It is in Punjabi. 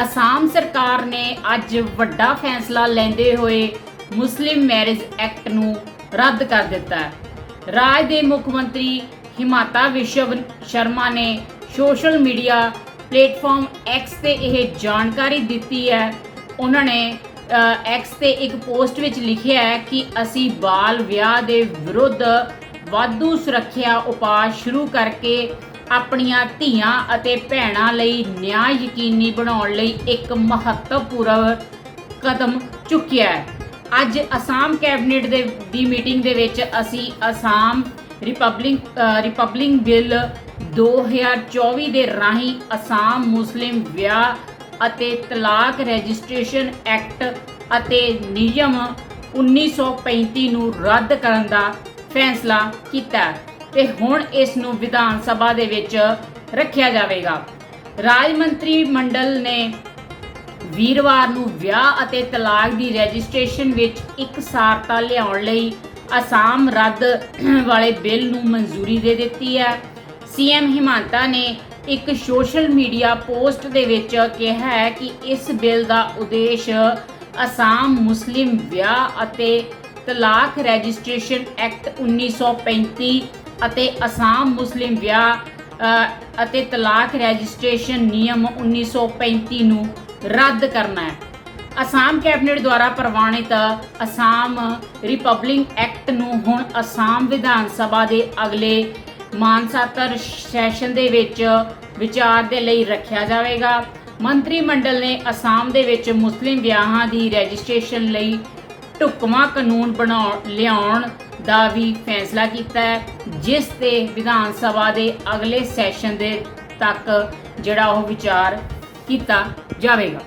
ਅਸਾਮ ਸਰਕਾਰ ਨੇ ਅੱਜ ਵੱਡਾ ਫੈਸਲਾ ਲੈਂਦੇ ਹੋਏ ਮੁਸਲਿਮ ਮੈਰਿਜ ਐਕਟ ਨੂੰ ਰੱਦ ਕਰ ਦਿੱਤਾ ਹੈ। ਰਾਜ ਦੇ ਮੁੱਖ ਮੰਤਰੀ ਹਿਮਾਤਾ ਵਿਸ਼ਵ ਸ਼ਰਮਾ ਨੇ ਸੋਸ਼ਲ ਮੀਡੀਆ ਪਲੇਟਫਾਰਮ X ਤੇ ਇਹ ਜਾਣਕਾਰੀ ਦਿੱਤੀ ਹੈ। ਉਹਨਾਂ ਨੇ X ਤੇ ਇੱਕ ਪੋਸਟ ਵਿੱਚ ਲਿਖਿਆ ਹੈ ਕਿ ਅਸੀਂ ਬਾਲ ਵਿਆਹ ਦੇ ਵਿਰੁੱਧ ਵਾਧੂ ਸੁਰੱਖਿਆ ਉਪਾਅ ਸ਼ੁਰੂ ਕਰਕੇ ਆਪਣੀਆਂ ਧੀਆਂ ਅਤੇ ਭੈਣਾਂ ਲਈ ਨਿਆਂ ਯਕੀਨੀ ਬਣਾਉਣ ਲਈ ਇੱਕ ਮਹੱਤਵਪੂਰਨ ਕਦਮ ਚੁੱਕਿਆ ਹੈ। ਅੱਜ ਅਸਾਮ ਕੈਬਨਿਟ ਦੇ, ਦੀ ਮੀਟਿੰਗ ਦੇ ਵਿੱਚ ਅਸੀਂ ਅਸਾਮ ਰਿਪਬਲਿਕ ਰਿਪਬਲਿਕ ਬਿੱਲ 2024 ਦੇ ਰਾਹੀਂ ਅਸਾਮ ਮੁਸਲਿਮ ਵਿਆਹ ਅਤੇ ਤਲਾਕ ਰਜਿਸਟ੍ਰੇਸ਼ਨ ਐਕਟ ਅਤੇ ਨਿਯਮ 1935 ਨੂੰ ਰੱਦ ਕਰਨ ਦਾ ਫੈਸਲਾ ਕੀਤਾ ਤੇ ਹੁਣ ਇਸ ਨੂੰ ਵਿਧਾਨ ਸਭਾ ਦੇ ਵਿੱਚ ਰੱਖਿਆ ਜਾਵੇਗਾ। ਰਾਜ ਮੰਤਰੀ ਮੰਡਲ ਨੇ ਵੀਰਵਾਰ ਨੂੰ ਵਿਆਹ ਅਤੇ ਤਲਾਕ ਦੀ ਰਜਿਸਟ੍ਰੇਸ਼ਨ ਵਿੱਚ ਇੱਕ ਸਾਰਤਾ ਲਿਆਉਣ ਲਈ ਅਸਾਮ ਰੱਦ ਵਾਲੇ ਬਿੱਲ ਨੂੰ ਮਨਜ਼ੂਰੀ ਦੇ ਦਿੱਤੀ ਹੈ। ਸੀਐਮ ਹਿਮਾਂਤਾ ਨੇ ਇੱਕ ਸੋਸ਼ਲ ਮੀਡੀਆ ਪੋਸਟ ਦੇ ਵਿੱਚ ਕਿਹਾ ਹੈ ਕਿ ਇਸ ਬਿੱਲ ਦਾ ਉਦੇਸ਼ ਅਸਾਮ ਮੁਸਲਿਮ ਵਿਆਹ ਅਤੇ ਤਲਾਕ ਰਜਿਸਟ੍ਰੇਸ਼ਨ ਐਕਟ 1935 ਅਤੇ ਅਸਾਮ ਮੁਸਲਿਮ ਵਿਆਹ ਅਤੇ ਤਲਾਕ ਰਜਿਸਟ੍ਰੇਸ਼ਨ ਨਿਯਮ 1935 ਨੂੰ ਰੱਦ ਕਰਨਾ ਹੈ। ਅਸਾਮ ਕੈਬਨਿਟ ਦੁਆਰਾ ਪ੍ਰਵਾਨਿਤ ਅਸਾਮ ਰਿਪਬਲਿਕ ਐਕਟ ਨੂੰ ਹੁਣ ਅਸਾਮ ਵਿਧਾਨ ਸਭਾ ਦੇ ਅਗਲੇ ਮਾਨਸਾਤਰ ਸੈਸ਼ਨ ਦੇ ਵਿੱਚ ਵਿਚਾਰ ਦੇ ਲਈ ਰੱਖਿਆ ਜਾਵੇਗਾ। ਮੰਤਰੀ ਮੰਡਲ ਨੇ ਅਸਾਮ ਦੇ ਵਿੱਚ ਮੁਸਲਿਮ ਵਿਆਹਾਂ ਦੀ ਰਜਿਸਟ੍ਰੇਸ਼ਨ ਲਈ ਢੁਕਵਾਂ ਕਾਨੂੰਨ ਬਣਾਉਣ ਲਿਆਉਣ ਦਾ ਵੀ ਫੈਸਲਾ ਕੀਤਾ ਹੈ, ਜਿਸ ਤੇ ਵਿਧਾਨ ਸਭਾ ਦੇ ਅਗਲੇ ਸੈਸ਼ਨ ਦੇ ਤੱਕ ਜਿਹੜਾ ਉਹ ਵਿਚਾਰ ਕੀਤਾ ਜਾਵੇਗਾ।